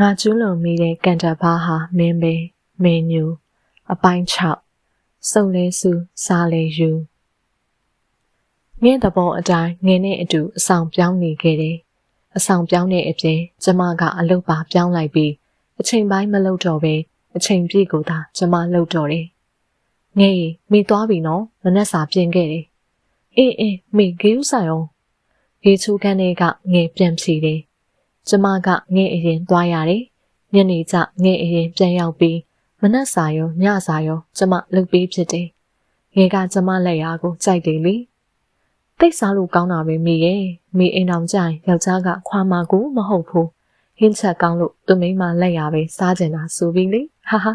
ငါကျူးလွန်မိတဲ့ကန်တာဘာဟာမင်းပဲမင်းညူအပိုင်း6စုံလဲစုစားလဲယူငင်းတဘောအတိုင်းငင်းနဲ့အတူအဆောင်ပြောင်းနေခဲ့တယ်အဆောင်ပြောင်းတဲ့အပြင်ကျမကအလုပ်ပါပြောင်းလိုက်ပြီးအချိန်ပိုင်းမလုပ်တော့ပဲအချိန်ပြည့်ကိုသာကျမလုပ်တော့တယ်ငဲ့မိသွားပြီနော်မနှက်စာပြင်ခဲ့တယ်အေးအေးမိဂေးဥဆိုင်အောင်ဂေးချူခန်းတွေကငဲ့ပြန်ဖြေတယ် ကျမကငဲ့အရင်သွားရတယ်ညနေကျငဲ့အရင်ပြန်ရောက်ပြီးမနှက်စာရောညစာရောကျမလုပ်ပေးဖြစ်တယ်ငဲ့ကကျမလက်ရာကိုကြိုက်တယ်လေတိတ်စားလို့ကောင်းတာပဲမိရဲ့မိအိမ်အောင်ကြိုင်ယောက်ျားကခွာမကူမဟုတ်ဘူးဟင်းချက်ကောင်းလို့သူမိမလက်ရပဲစားကျင်တာဆိုပြီးလေဟာဟာ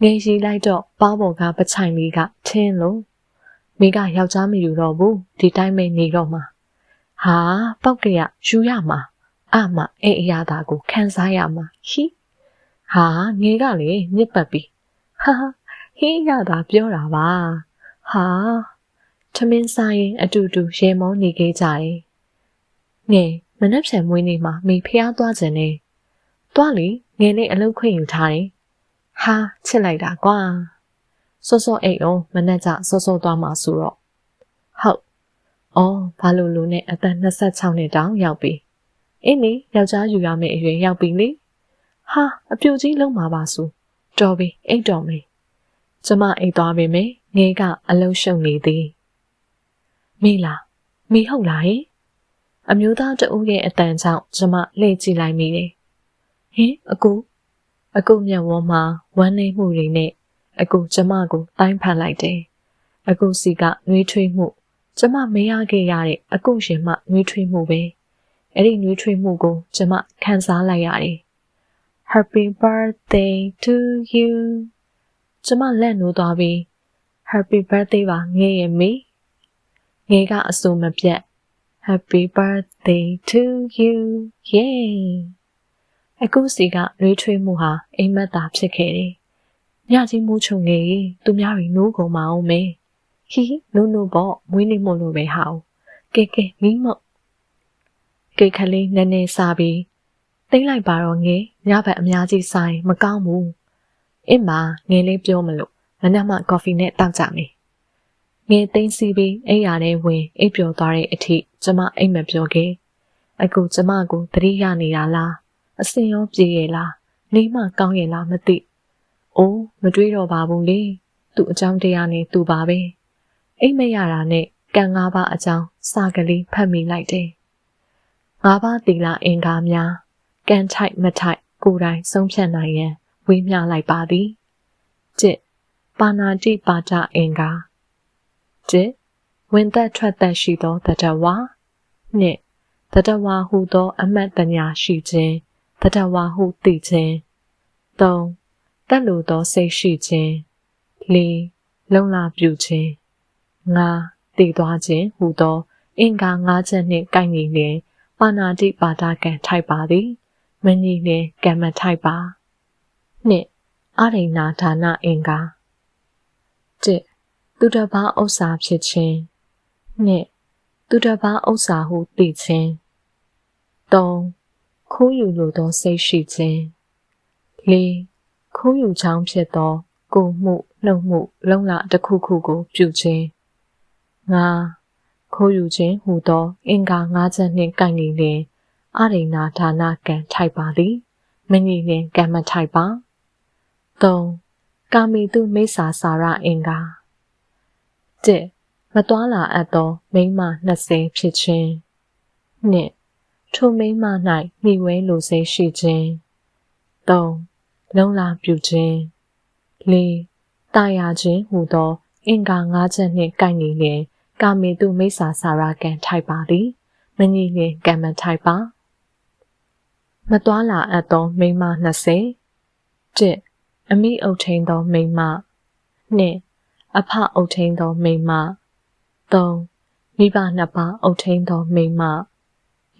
ငယ်ရီလိုက်တော့ပေါင်းပေါ်ကပချိုင်လေးကထင်းလို့မိကယောက်ျားမယူတော့ဘူးဒီတိုင်းပဲနေတော့မှာဟာပောက်ကရယူရမှာ အမအဲ့အရာသာကိုခံစားရမှာဟိဟာငယ်ကလေညစ်ပတ်ပြီဟာဟင်းရတာပြောတာပါဟာထမင်းစားရင်အတူတူရေမောနေခဲ့ကြတယ်ငယ်မနှက်ဖြန်မွေးနေ့မှာမိဖျားသွားခြင်းနဲ့သွားလေငယ်လေးအလုပ်ခွင့်ယူထားတယ်ဟာချစ်လိုက်တာကွာစောစောအိတ်အောင်မနှက်ကြစောစောသွားမှာဆိုတော့ဟုတ်အော်ဘာလို့လို့နဲ့အသက်26နှစ်တောင်ရောက်ပြီ အင်းလေယောက်ျားယူရမယ့်အရွယ်ရောက်ပြီလေဟာအပြိုကြီးလုံးမှာပါဆိုတော်ပြီအိတ်တော်မေကျမအိတ်သွားပြီမေငယ်ကအလုံးရှုံနေသည်မေလားမေဟုတ်လားဟင်အမျိုးသားတဦးရဲ့အတန်ကြောင့်ကျမလှည့်ကြည့်လိုက်မိတယ်ဟင်အကူအကူမျက်ဝန်းမှာဝမ်းနေမှုတွေနဲ့အကူကျမကိုတိုင်းဖန်လိုက်တယ်အကူစီကနှွေးထွေးမှု ကျမမရခဲ့ရတဲ့အကူရှင်မှနှွေးထွေးမှုပဲ အဲ့ဒီနှွေးထွေးမှုကိုကျမခံစားလိုက်ရတယ် Happy birthday to you ကျမလက်နိုးသွားပြီး Happy birthday ပါငယ်ရဲ့မေငယ်ကအဆိုမပြတ် Happy birthday to you yay အခုစီကရွေးထွေးမှုဟာအိမ်မက်တာဖြစ်ခဲ့တယ်ညကြီးမိုးချုံငယ်သူများတွေနိုးကုန်မအောင်မေဟီဟီနိုးနိုးပေါ့မွေးနေမို့လို့ပဲဟာကဲကဲမိမ ကေခလေးနည်းနည်းစားပြီးတိမ့်လိုက်ပါတော့ငယ်ညဘက်အများကြီးဆိုင်မကောင်းဘူးအင်းမငယ်လေးပြောမလို့မနက်မှကော်ဖီနဲ့တောက်ကြမယ်ငယ်သိမ်းစီးပြီးအိမ်ရတဲ့ဝင်အိပ်ပျော်သွားတဲ့အထိကျမအိမ်မပြောခဲ့အခုကျမကိုသတိရနေတာလားအစင်ရောပြေရလားနေမကောင်းရလားမသိအိုးမတွေးတော့ပါဘူးလေသူ့အကြောင်းတရားနဲ့သူပါပဲအိမ်မရတာနဲ့ကံငါးပါးအကြောင်းစာကလေးဖတ်မိလိုက်တယ် ငါးပါးသီလအင်္ဂါများကံထိုက်မထိုက်ကိုယ်တိုင်ဆုံးဖြတ်နိုင်ရန်ဝေးမျှလိုက်ပါသည်จิตပါဏာတိပါဒအင်္ဂါတစ်ဝင်သက်ထွက်သက်ရှိသောတတဝါနှစ်တတဝါဟုသော အမတ်တညာရှိခြင်းတတဝါဟုသိခြင်းသုံးတက်လိုသောစိတ်ရှိခြင်းလေးလုံလာပြုခြင်းငါတည်သွားခြင်းဟူသော အင်္ဂါ၅ချက်နှင့်ကိုက်ညီလျင် ပါဏာတိပါဒကံထိုက်ပါသည်မညီလျင်ကံမထိုက်ပါနှစ်အရိဏာဒါနအင်္ဂါတစ်သူတစ်ပါးဥစ္စာဖြစ်ခြင်းနှစ်သူတစ်ပါးဥစ္စာဟုသိခြင်းသုံးခိုးယူလိုသောစိတ်ရှိခြင်းလေးခိုးယူချောင်းဖြစ်သောကိုမှုနှုတ်မှုလုံလတစ်ခုခုကိုပြုခြင်းငါ ခိုးယူခြင်းဟူသောအင်္ဂါ၅ချက်နှင့်ကိုက်နေလျင်အရိဏာဒါနကံထိုက်ပါသည်မညီလျင်ကံမထိုက်ပါ၃ကာမီတုမိစ္ဆာစာရအင်္ဂါ၁မတွာလာအပ်သောမိန်းမ20ဖြစ်ခြင်း၂ထိုမိန်းမ၌မိဝဲလိုစိတ်ရှိခြင်း၃လုံလာပြုခြင်း၄တာယာခြင်းဟူသော အင်္ဂါ၅ချက်နှင့်ကိုက်ညီလျင် ကာမေတုမိစ္ဆာစာရကံထိုက်ပါသည်မညီလျင်ကံမထိုက်ပါမတွာလာအပ်သောမိန်းမ20 1အမိအုပ်ထိန်သောမိန်းမ2အဖအုပ်ထိန်သောမိန်းမ3မိဘနှစ်ပါးအုပ်ထိန်သောမိန်းမ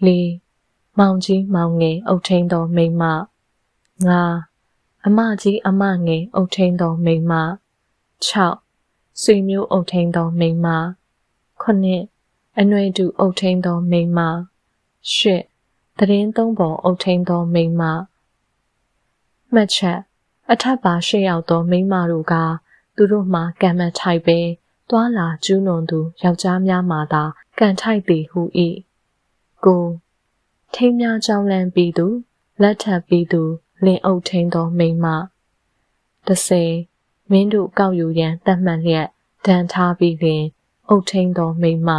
4မောင်ကြီးမောင်ငယ်အုပ်ထိန်သောမိန်းမ5အမကြီးအမငယ်အုပ်ထိန်သောမိန်းမ6ဆွေမျိုးအုပ်ထိန်သောမိန်းမ 9အနှွေတူအုပ်ထိန်သောမိန်းမ8တရင်သုံးပေါ်အုပ်ထိန်သောမိန်းမမှတ်ချက်အထက်ပါရှေ့ရောက်သောမိန်းမတို့ကသူတို့မှကံမထိုက်ပဲတွာလာကျူးလွန်သူယောက်ျားများမှသာကံထိုက်သည်ဟု၏ကိုထိမ်းများကြောင်းလန့်ပြီးသူလက်ထပ်ပြီးသူလင်အုပ်ထင်းသောမိန်းမ30မင်းတို့ကောက်ယူရန်တတ်မှတ်လျက်ဒဏ်ထားပြီးလျင် အုပ်ထင်းသောမိန်းမ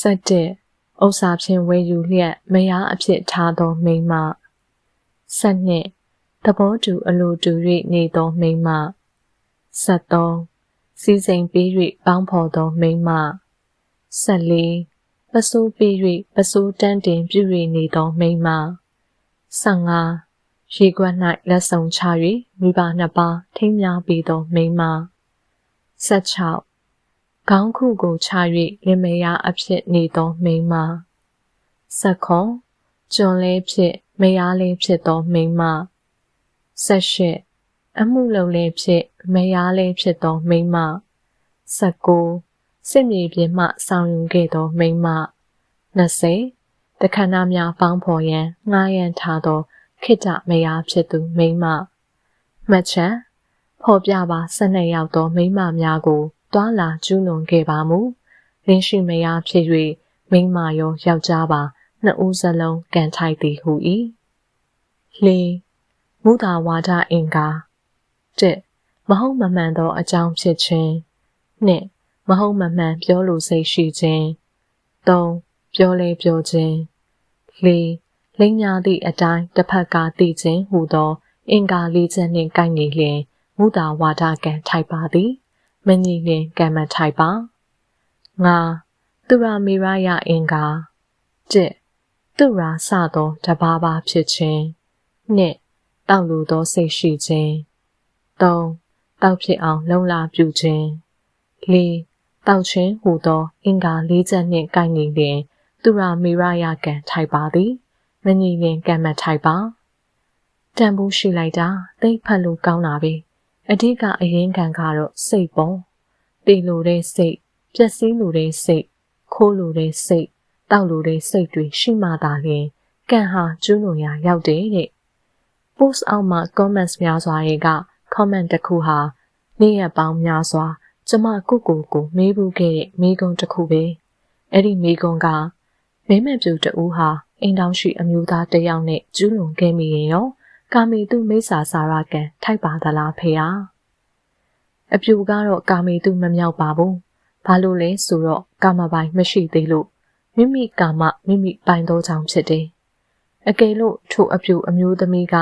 17ဥစ္စာဖြင့်ဝယ်ယူလျက်မယားအဖြစ်ထားသောမိန်းမ12သဘောတူအလိုတူ၍နေသောမိန်းမ73စီစဉ်ပြီး၍ပေါင်းဖော်သောမိန်းမ14ပစိုးပြီး၍ပစိုးတန်းတင်ပြု၍နေသောမိန်းမ15ရေကွက်၌လက်ဆောင်ချ၍မိဘနှစ်ပါးထိမ်းများပြီးသောမိန်းမ16 ခေါင်းခုကိုချ၍လင်မယားအဖြစ်နေသောမိန်းမဆက်ခွန်ကျွန်လေးဖြစ်မယားလေးဖြစ်သောမိန်းမဆက်ရှစ်အမှုလုံလေးဖြစ်မယားလေးဖြစ်သောမိန်းမဆက်ကိုစစ်မြေပြင်မှဆောင်ယူခဲ့သောမိန်းမ20တခဏများပေါင်းဖော်ရန်ငှားရန်ထားသောခိတ္တမယားဖြစ်သူမိန်းမမှတ်ချက်ဖော်ပြပါ12ရောက်သောမိန်းမများကို တွာလာကျူးလွန်ခဲ့ပါမူလင်းရှိမယားဖြစ်၍မိန်းမရောယောက်ျားပါနှစ်ဦးစလုံးကန်ထိုက်သည်ဟု၏လေမူတာဝါဒအင်္ဂါ1မဟုတ်မမှန်သောအကြောင်းဖြစ်ခြင်း2မဟုတ်မမှန်ပြောလိုစိတ်ရှိခြင်း3ပြောလေပြောခြင်း4လိမ့်ညာသည့်အတိုင်းတစ်ဖက်ကသိခြင်းဟူသော အင်္ဂါလေးချက်နှင့်ကိုက်နေလျင်မူတာဝါဒကံထိုက်ပါသည် မညီလျင်ကံမထိုက်ပါငါသူရာမေရယအင်္ဂါ1သူရာစသောတဘာဘာဖြစ်ခြင်း2တောက်လိုသောစိတ်ရှိခြင်း3တောက်ဖြစ်အောင် လုံလာပြုခြင်း4တောက်ခြင်းဟူသောအင်္ဂါ၄ချက်နှင့်ကိုက်နေလျင်သူရာမေရယကံထိုက်ပါသည်မညီလျင်ကံမထိုက်ပါတန်ဖိုးရှိလိုက်တာသိဖတ်လို့ကောင်းတာပဲ အဓိကအရင်ခံကတော့စိတ်ပေါ့တည်လိုတဲ့စိတ်ပျက်စီးလိုတဲ့စိတ်ခိုးလိုတဲ့စိတ်တောက်လိုတဲ့စိတ်တွေရှိမှသာလျှင်ကံဟာကျွလွန်ရာရောက်တယ်တဲ့ post အောက်မှာ comments များစွာတွေက comment တစ်ခုဟာနေ့ရက်ပေါင်းများစွာကျမကိုကိုကိုမေးဘူးခဲ့တဲ့မိကုံတစ်ခုပဲအဲ့ဒီမိကုံကမင်းမဲ့ပြူတူဟာအိမ်တောင်ရှိအမျိုးသားတစ်ယောက်နဲ့ကျူးလွန်ခဲ့မိရင်ရော ကာမီတုမိစ္ဆာစာရကံထိုက်ပါသလားဖေဟာအပြူကတော့ကာမီတုမမြောက်ပါဘူးဘာလို့လဲဆိုတော့ကာမပိုင်မရှိသေးလို့မိမိကာမမိမိပိုင်သောကြောင့်ဖြစ်တယ်အကယ်လို့ထိုအပြူအမျိုးသမီးက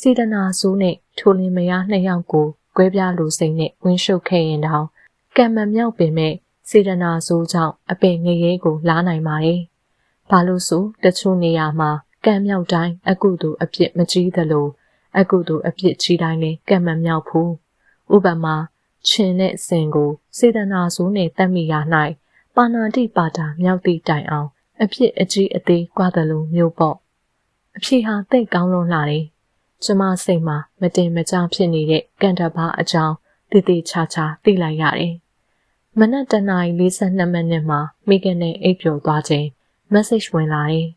စေတနာဆိုးနဲ့ထိုလင်မယားနှစ်ယောက်ကိုကွဲပြားလိုစိတ်နဲ့ဝင်းရှုပ်ခဲ့ရင်တောင်ကံမမြောက်ပင်မဲ့စေတနာဆိုးကြောင့်အပင်ငရဲကိုလားနိုင်ပါတယ်။ဘာလို့ဆိုတချို့နေရာမှာ ကံမြောက်တိုင်းအကုသို့အပြစ်မကြီးသလိုအကုသို့အပြစ်ကြီးတိုင်းလည်းကံမမြောက်ဘူး။ဥပမာရှင်နဲ့စင်ကိုစေတနာဆိုးနဲ့တတ်မိရ၌ပါဏာတိပါတာမြောက်သည့်တိုင်အောင် အဖြစ်အကြီးအသေးကွာတယ်လို့မျိုးပေါ့အဖြစ်ဟာသိကောင်းလွန်းလာတယ်ကျမစိတ်မှာမတင်မကြဖြစ်နေတဲ့ကန်တဘာအကြောင်းတည်တည်ချာချာသိလိုက်ရတယ်မနက်တနာရီ42မိနစ်မှာမိခင်နဲ့အိပ်ပျော်သွားချိန် message ဝင်လာတယ်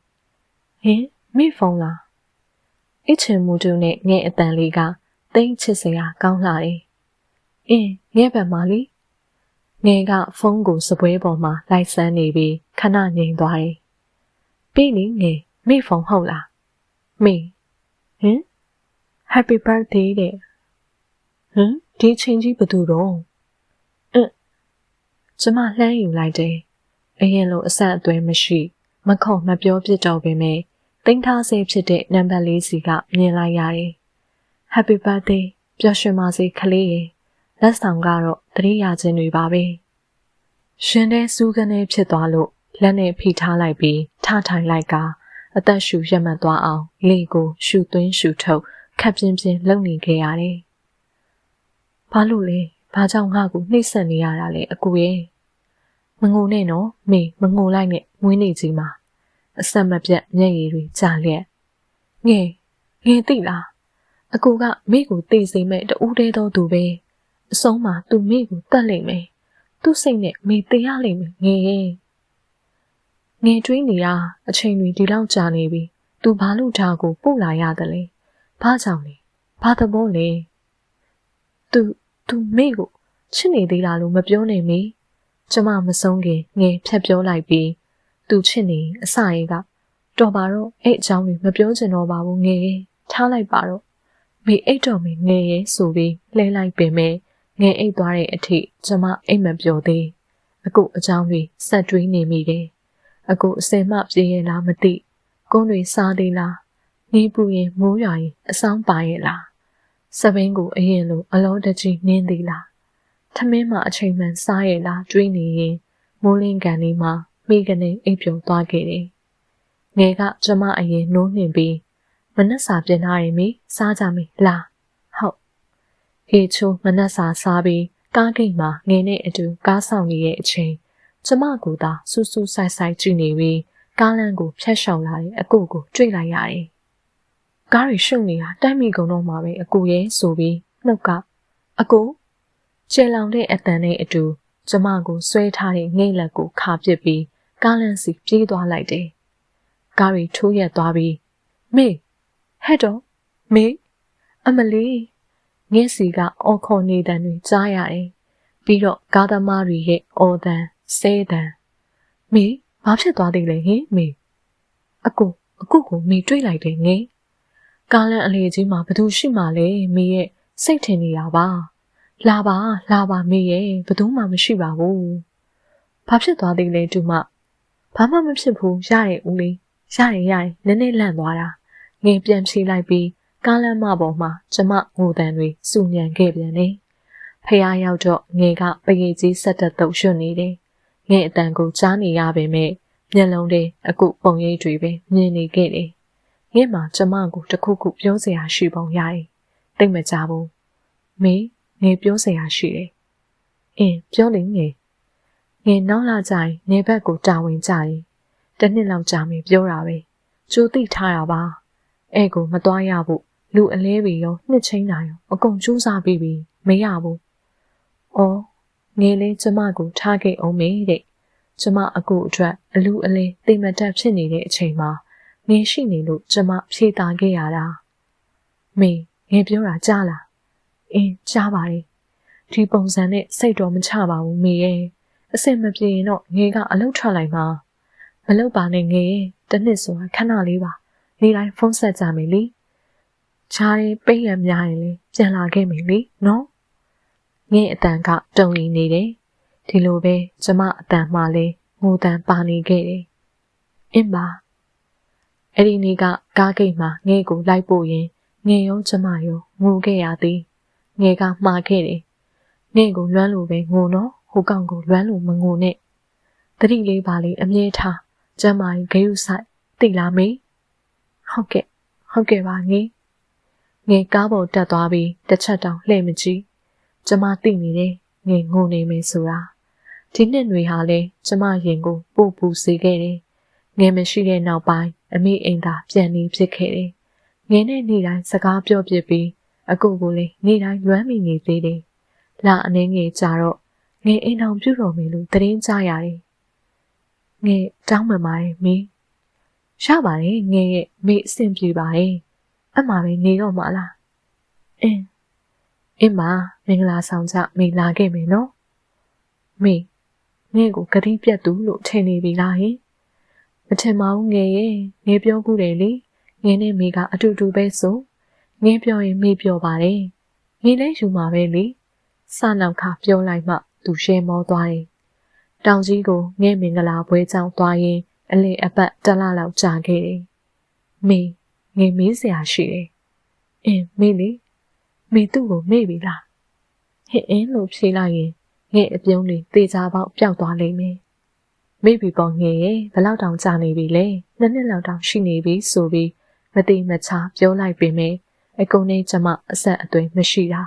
ဟင် မိဖုန်းလားအချင်မူတူနဲ့ငဲ့အတန်လေးကတိတ်ချစ်စရာကောင်းလာတယ်အင်းငဲ့ဘက်မှာလीငယ်ကဖုန်းကိုစပွဲပေါ်မှာလိုက်ဆန်းနေပြီးခဏငြိမ်သွားတယ်။ပြီးလေငယ်မိဖုန်းဟုတ်လား။မိဟင် Happy birthday တဲ့။ဟင်ဒီချိန်ကြီးဘသူတော့။အင်းကျမလှမ်းယူလိုက်တယ်။အရင်လိုအဆက်အသွယ်မရှိ မခုံမပြောပြတော့ပေမဲ့ တင်ထားစေဖြစ်တဲ့နံပါတ်လေးစီကမြင်လိုက်ရတယ်။ Happy birthday ပျော်ရွှင်ပါစေခလေးရေလက်ဆောင်ကတော့တတိယခြင်းတွေပါပဲရှင်တဲ့စူးကနေဖြစ်သွားလို့လက်နဲ့ဖိထားလိုက်ပြီးထထိုင်လိုက်ကအသက်ရှူရက်မှတ်သွားအောင်လေကိုရှူသွင်းရှူထုတ်ခပ်ပြင်းပြင်းလုပ်နေခဲ့ရတယ်။ဘာလို့လဲ။ဘာကြောင့်ငါ့ကိုနှိပ်စက်နေရတာလဲအကူရဲ့။မငိုနဲ့နော်မေမငိုလိုက်နဲ့ဝင်းနေကြီးမှာ အဆက်မပြတ်မျက်ရည်တွေကျလျက်ငယ်ငယ်သိလားအကူကမိကိုတေးစိမ့်မဲ့တူးတဲတော်သူပဲအဆုံးမှာသူမိကိုတတ်လိမ့်မယ်သူ့စိတ်နဲ့မေတေးရလိမ့်မယ်ငယ်ရဲ့ငယ်တွေးနေရအချိန်တွေဒီလောက်ကြာနေပြီသူဘာလို့ဒါကိုပို့လာရတယ်လဲဘာကြောင့်လဲဘာသဘောလဲသူသူမိကိုချစ်နေသေးလားလို့မပြောနိုင်မီကျမမဆုံးခင်ငယ်ဖြတ်ပြောလိုက်ပြီး သူချစ်နေအစရဲကတော်ပါတော့အဲ့အကြောင်းတွေမပြောချင်တော့ပါဘူးငယ်ရဲ့ထားလိုက်ပါတော့မိအိတ်တော်မိငယ်ရဲ့ဆိုပြီးလှဲလိုက်ပင်မဲ့ငယ်အိတ်သွားတဲ့အထိကျမအိတ်မပြောသေးအခုအကြောင်းတွေဆက်တွေးနေမိတယ်အခုအစင်မပြေးရလားမသိကုန်းတွေစားသေးလားနေပူရင်မိုးရွာရင်အဆောင်ပါရဲ့လားစပင်းကိုအရင်လိုအလောတကြီးနင်းသေးလားထမင်းမှအချိန်မှန်စားရဲ့လားတွေးနေရင်မိုးလင်းကန်လေးမှာ မိကနေအိပ်ပျော်သွားခဲ့တယ်ငယ်ကကျမအရင်နိုးနှင်ပြီးမနှက်စာပြင်ထားရင်မိစားကြမိလားဟုတ်ခေချိုးမနှက်စာစားပြီးကားဂိတ်မှာငယ်နဲ့အတူကားဆောင်နေတဲ့အချိန်ကျမကသာစူးစူးဆိုင်ဆိုင်ကြည့်နေပြီးကားလမ်းကိုဖျက်ရှောင်လာတဲ့အကိုကိုတွေ့လိုက်ရတယ်ကားရီရှုပ်နေတာတိုက်မိကုန်တော့မှာပဲအကိုရဲ့ဆိုပြီးနှုတ်ကအကိုကျဲလောင်တဲ့အတန်နဲ့အတူကျမကိုဆွဲထားတဲ့ငိတ်လက်ကိုခါပစ်ပြီး ကားလမ်းစီပြေးသွားလိုက်တယ်။ကားရီထိုးရက်သွားပြီးမေဟဲ့တော့မေအမလီငဲ့စီကအော်ခေါ်နေတဲ့တွေကြားရတယ်။ပြီးတော့ကားသမားတွေရဲ့အော်တန်ဆဲတန်မေဘာဖြစ်သွားသေးလဲဟင်မေအကူအကူကိုမေတွေးလိုက်တယ်ငယ်ကားလန်အလေကြီးမှာဘသူရှိမှလဲမေရဲ့စိတ်ထင်နေတာပါလာပါလာပါမေရဲ့ဘသူမှမရှိပါဘူးဘာဖြစ်သွားသေးလဲတူမ ဘာမှမဖြစ်ဘူးရရဲ့ဦးလေးရရဲ့ရရဲ့နည်းနည်းလန့်သွားတာငယ်ပြန်ဖြေလိုက်ပြီးကားလမ်းမပေါ်မှာကျမငိုတန်တွေစူညံခဲ့ပြန်တယ်ဖះရောက်တော့ငယ်ကပရိကြီးဆက်တက်တုပ်ရွှွနေတယ်ငဲ့အတန်ကိုကြားနေရပေမဲ့မျက်လုံးထဲအခုပုံရိပ်တွေပဲမြင်နေခဲ့တယ်။ငဲ့မှာကျမကိုတခုခုပြောစရာရှိပုံရတယ်။သိမကြဘူး။မေငယ်ပြောစရာရှိတယ်။အင်းပြောနေငယ် ငယ်နောက်လာကြရင်နေဘက်ကိုတာဝန်ကြရင်တနှစ်လောက်ကြာမယ်ပြောတာပဲ။ကြိုးသိထားတာပါ။အဲ့ကိုမသွားရဘူးလူအလဲပြီရောနှစ်ချင်းတာရောအကုန်စူးစားပြီးပြီမရဘူး။အော်ငယ်လေးကျမကိုထားခဲ့အောင်မေတဲ့ကျမအကူအတွက်အလူအလင်းတိမ်မတက်ဖြစ်နေတဲ့အချိန်မှာငယ်ရှိနေလို့ကျမဖြေတာခဲ့ရတာမေငယ်ပြောတာကြားလားအင်းကြားပါတယ်ဒီပုံစံနဲ့စိတ်တော်မချပါဘူးမေရဲ့ အစင်မပြေရင်တော့ငယ်ကအလုတ်ထွက်လိုက်မှာမလုတ်ပါနဲ့ငယ်ရဲ့တနစ်ဆိုတာခဏလေးပါနေတိုင်းဖုန်းဆက်ကြမယ်လေချားရင်ပိတ်ရများရင်လေပြန်လာခဲ့မယ်လေနော်ငဲ့အတန်ကတုံရင်နေတယ်ဒီလိုပဲကျမအတန်မှလည်းငိုတန်ပါနေခဲ့တယ်အင်းပါအဲ့ဒီနေ့ကကားဂိတ်မှာငဲ့ကိုလိုက်ပို့ရင်ငဲ့ရောကျမရောငိုခဲ့ရသည်ငဲ့ကမှားခဲ့တယ်ငဲ့ကိုလွမ်းလို့ပဲငိုတော့ ဟိုကောင်ကိုလွမ်းလို့မငိုနဲ့တတိလေးပါလေးအမြဲထားကျမကြီးဂရုစိုက်သိလားမေဟုတ်ကဲ့ဟုတ်ကဲ့ပါငေးငေကားပေါ်တက်သွားပြီးတစ်ချက်တောင်လှည့်မကြည့်ကျမသိနေတယ်ငယ်ငိုနေမယ်ဆိုတာဒီနှစ်တွေဟာလေကျမရင်ကိုပို့ပူစေခဲ့တယ်ငယ်မရှိတဲ့နောက်ပိုင်းအမိအိမ်သာပြန်နေဖြစ်ခဲ့တယ်ငယ်နဲ့နေ့တိုင်းစကားပြောပြပြီးအကူကိုလေနေ့တိုင်းလွမ်းမိနေသေးတယ်လာအနေငယ်ကြတော့ ငယ်အိမ်အောင်ပြုတော်မယ်လို့သတင်းကြားရတယ်ငယ်တောင်းပန်ပါတယ်မင်းရပါတယ်ငယ်ရဲ့မိအဆင်ပြေပါတယ်အမှပဲနေတော့မှလားအင်းအင်းမမင်္ဂလာဆောင်ကြမေလာခဲ့မယ်နော်မေငဲ့ကိုဂတိပြတ်သူလို့ထင်နေပြီလားဟင်မထင်ပါဘူးငယ်ရဲ့ငယ်ပြောခုတယ်လေငယ်နဲ့မေကအတူတူပဲဆိုငယ်ပြောရင်မေပြောပါတယ်ငယ်လည်းယူမှာပဲလေစနောက်ခါပြောလိုက်မှ သူရှဲမောသွားတယ်တောင်ကြီးကိုငဲ့မင်္ဂလာပွဲကြောင်းသွားရင်အလေအပတ်တလလောက်ကြာခဲ့တယ်မေငယ်မေးစရာရှိတယ်အင်းမေးလေမေသူ့ကိုမေ့ပြီလားဟစ်အင်းလို့ဖြေလိုက်ရင်ငဲ့အပြုံးတွေတေချာပေါက်ပျောက်သွားလိမ့်မယ်မေ့ပြီပေါ့ငဲ့ရဲ့ဘလောက်တောင်ကြာနေပြီလဲနှစ်နှစ်လောက်တောင်ရှိနေပြီဆိုပြီးမတိမချပြောလိုက်ပေမယ့်အကုန်နဲ့ကျမအဆက်အသွယ်မရှိတာ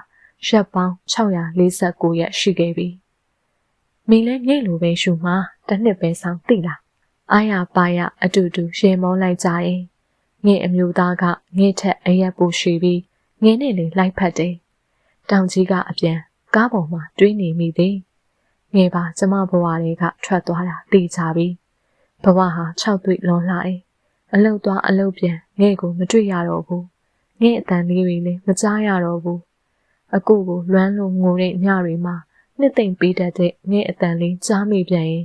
ရက်ပေါင်း649ရက်ရှိခဲ့ပြီ မိလဲငဲ့လိုပဲရှူမှာတစ်နှစ်ပဲဆောင်သိလားအာရပါရအတူတူရေမောလိုက်ကြတယ်ငဲ့အမျိုးသားကငဲ့ထက်အရက်ပူရှိပြီးငင်းနဲ့လေလိုက်ဖက်တယ်။တောင်ကြီးကအပြန်ကားပေါ်မှာတွေးနေမိသည်။ငယ်ပါကျမဘဝတွေကထွက်သွားတာသိကြပြီ။ဘဝဟာ၆တွေ့လွန်လာတယ်။အလုတ်သွားအလုတ်ပြန်ငဲ့ကိုမတွေ့ရတော့ဘူး။ငဲ့အတန်လေးတွေလည်းမကြားရတော့ဘူးအကိုကိုလွမ်းလို့ငိုတဲ့ညတွေမှာ နှစ်သိမ့်ပေးတတ်တဲ့ငဲ့အတန်လေးကြားမိပြန်ရင်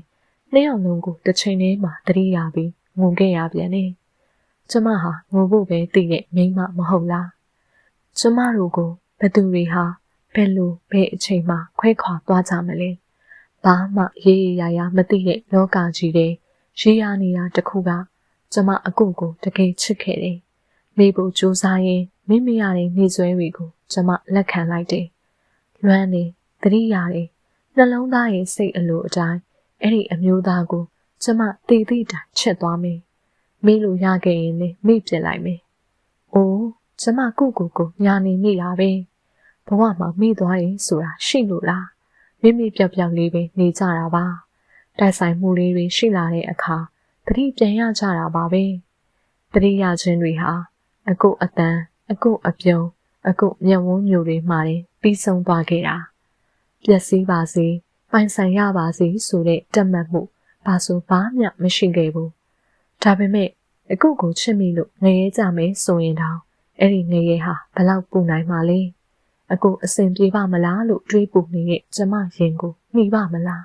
နှစ်ယောက်လုံးကိုတစ်ချိန်လေးမှာတတိယပြီးငိုခဲ့ရပြန်တယ်ကျမဟာငိုဖို့ပဲသိတဲ့မိန်းမမဟုတ်လားကျမတို့ကိုဘသူတွေဟာဘယ်လိုဘယ်အချိန်မှခွဲခွာသွားကြမလဲဘာမှရေးရရရမသိတဲ့လောကကြီးတွေရေးရနေတာတခုကကျမအကုကိုတကယ်ချစ်ခဲ့တယ်မိဖို့စူးစမ်းရင်မိမရတဲ့နေဆွဲတွေကိုကျမလက်ခံလိုက်တယ်လွမ်းနေ တတိရတယ်နှလုံးသားရဲ့စိတ်အလိုအတိုင်းအဲ့ဒီအမျိုးသားကိုကျမတည်တည်တိုင်ချက်သွားမယ်မိလို့ရခဲ့ရင်လည်းမိပြစ်လိုက်မယ်အိုးကျမကုကုကိုညာနေမိတာပဲဘဝမှာမိသွားရင်ဆိုတာရှိလို့လားမိမိပြောက်ပြောက်လေးပဲနေကြတာပါတိုက်ဆိုင်မှုလေးတွေရှိလာတဲ့အခါတတိပြန်ရကြတာပါပဲတတိယချင်းတွေဟာအကုအတန်အကုအပြုံးအကုမျက်ဝန်းမျိုးတွေမှာတင်ပြီးဆုံးသွားခဲ့တာ ပျက်စီးပါစေပိုင်ဆိုင်ရပါစေဆိုတဲ့တတ်မှတ်မှုဘာဆိုဘာမှမရှိခဲ့ဘူးဒါပေမဲ့အကုကိုချစ်မိလို့ငရဲကြမယ်ဆိုရင်တောင်အဲ့ဒီငရဲဟာဘလောက်ပူနိုင်မှာလဲအကုအစဉ်ပြေပါမလားလို့တွေးပူနေတဲ့ကျမရင်ကိုနှီးပါမလား